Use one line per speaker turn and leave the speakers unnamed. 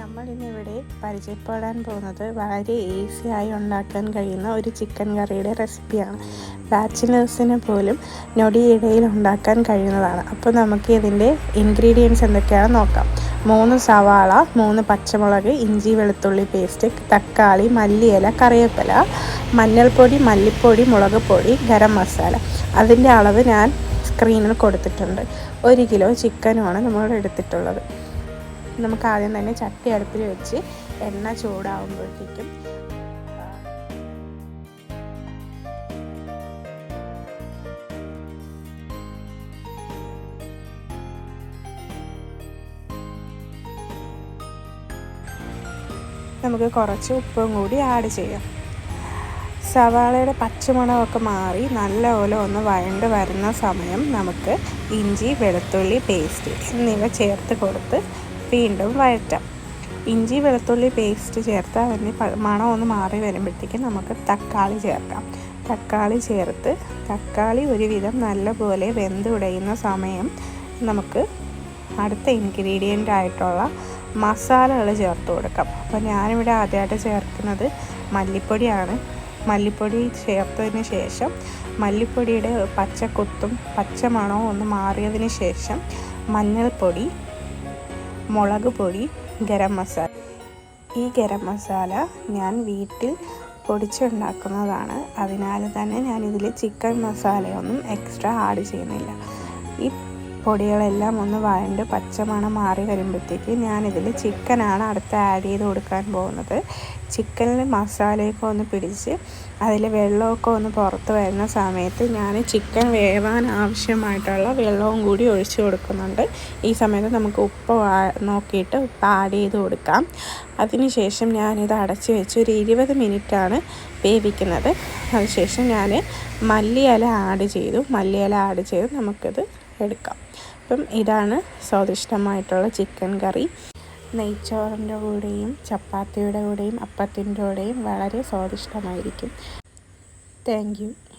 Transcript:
നമ്മൾ ഇന്നിവിടെ പരിചയപ്പെടാൻ പോകുന്നത് വളരെ ഈസി ആയി ഉണ്ടാക്കാൻ കഴിയുന്ന ഒരു ചിക്കൻ കറിയുടെ റെസിപ്പിയാണ്. ബാച്ചിലേഴ്സിന് പോലും നൊടിയിടയിൽ ഉണ്ടാക്കാൻ കഴിയുന്നതാണ്. അപ്പോൾ നമുക്ക് ഇതിന്റെ ഇൻഗ്രീഡിയൻസ് എന്തൊക്കെയാണെന്ന് നോക്കാം. മൂന്ന് സവാള മൂന്ന് പച്ചമുളക് ഇഞ്ചി വെളുത്തുള്ളി പേസ്റ്റ് തക്കാളി മല്ലിയില കറിവേപ്പില മഞ്ഞൾപ്പൊടി മല്ലിപ്പൊടി മുളക് പൊടി ഗരം മസാല. അതിന്റെ അളവ് ഞാൻ സ്ക്രീനിൽ കൊടുത്തിട്ടുണ്ട്. ഒരു കിലോ ചിക്കനുമാണ് നമ്മൾ എടുത്തിട്ടുള്ളത് നമുക്ക് ആദ്യം തന്നെ ചട്ടി അടുപ്പിൽ വെച്ച് എണ്ണ ചൂടാവുമ്പോഴത്തേക്കും നമുക്ക് കുറച്ച് ഉപ്പും കൂടി ആഡ് ചെയ്യാം. സവാളയുടെ പച്ചമണമൊക്കെ മാറി നല്ലപോലെ ഒന്ന് വഴണ്ട് വരുന്ന സമയം നമുക്ക് ഇഞ്ചി വെളുത്തുള്ളി പേസ്റ്റ് എന്നിവ ചേർത്ത് കൊടുത്ത് വീണ്ടും വഴറ്റാം. ഇഞ്ചി വെളുത്തുള്ളി പേസ്റ്റ് ചേർത്ത് അതിന് മണം ഒന്ന് മാറി വരുമ്പോഴത്തേക്കും നമുക്ക് തക്കാളി ചേർക്കാം. തക്കാളി ചേർത്ത് തക്കാളി ഒരുവിധം നല്ലപോലെ വെന്തുടയുന്ന സമയം നമുക്ക് അടുത്ത ഇൻഗ്രീഡിയന്റ് ആയിട്ടുള്ള മസാലകൾ ചേർത്ത് കൊടുക്കാം. അപ്പോൾ ഞാനിവിടെ ആദ്യമായിട്ട് ചേർക്കുന്നത് മല്ലിപ്പൊടിയാണ്. മല്ലിപ്പൊടി ചേർത്തതിന് ശേഷം മല്ലിപ്പൊടിയുടെ പച്ചക്കൊത്തും പച്ചമണവും ഒന്ന് മാറിയതിന് ശേഷം മഞ്ഞൾപ്പൊടി മുളക് പൊടി ഗരം മസാല. ഈ ഗരം മസാല ഞാൻ വീട്ടിൽ പൊടിച്ചുണ്ടാക്കുന്നതാണ്. അതിനാൽ തന്നെ ഞാനിതിൽ ചിക്കൻ മസാലയൊന്നും എക്സ്ട്രാ ആഡ് ചെയ്യുന്നില്ല. ഈ പൊടികളെല്ലാം ഒന്ന് വഴണ്ട് പച്ചമണം മാറി വരുമ്പോഴത്തേക്ക് ഞാനിതിൽ ചിക്കനാണ് അടുത്ത് ആഡ് ചെയ്ത് കൊടുക്കാൻ പോകുന്നത്. ചിക്കനിൽ മസാലയൊക്കെ ഒന്ന് പിടിച്ച് അതിൽ വെള്ളമൊക്കെ ഒന്ന് പുറത്ത് വരുന്ന സമയത്ത് ഞാൻ ചിക്കൻ വേവാൻ ആവശ്യമായിട്ടുള്ള വെള്ളവും കൂടി ഒഴിച്ചു കൊടുക്കുന്നുണ്ട്. ഈ സമയത്ത് നമുക്ക് ഉപ്പ് നോക്കിയിട്ട് ഉപ്പ് ആഡ് ചെയ്ത് കൊടുക്കാം. അതിനുശേഷം ഞാനിത് അടച്ച് വെച്ച് ഒരു ഇരുപത് മിനിറ്റാണ് വേവിക്കുന്നത്. അതിനുശേഷം ഞാൻ മല്ലിയില ആഡ് ചെയ്തു. മല്ലിയില ആഡ് ചെയ്ത് നമുക്കിത് എടുക്കാം. അപ്പം ഇതാണ് സ്വാദിഷ്ടമായിട്ടുള്ള ചിക്കൻ കറി. നെയ്ച്ചോറിന്റെ കൂടെയും ചപ്പാത്തിയുടെ കൂടെയും അപ്പത്തിന്റെ കൂടെയും വളരെ സ്വാദിഷ്ടമായിരിക്കും. താങ്ക്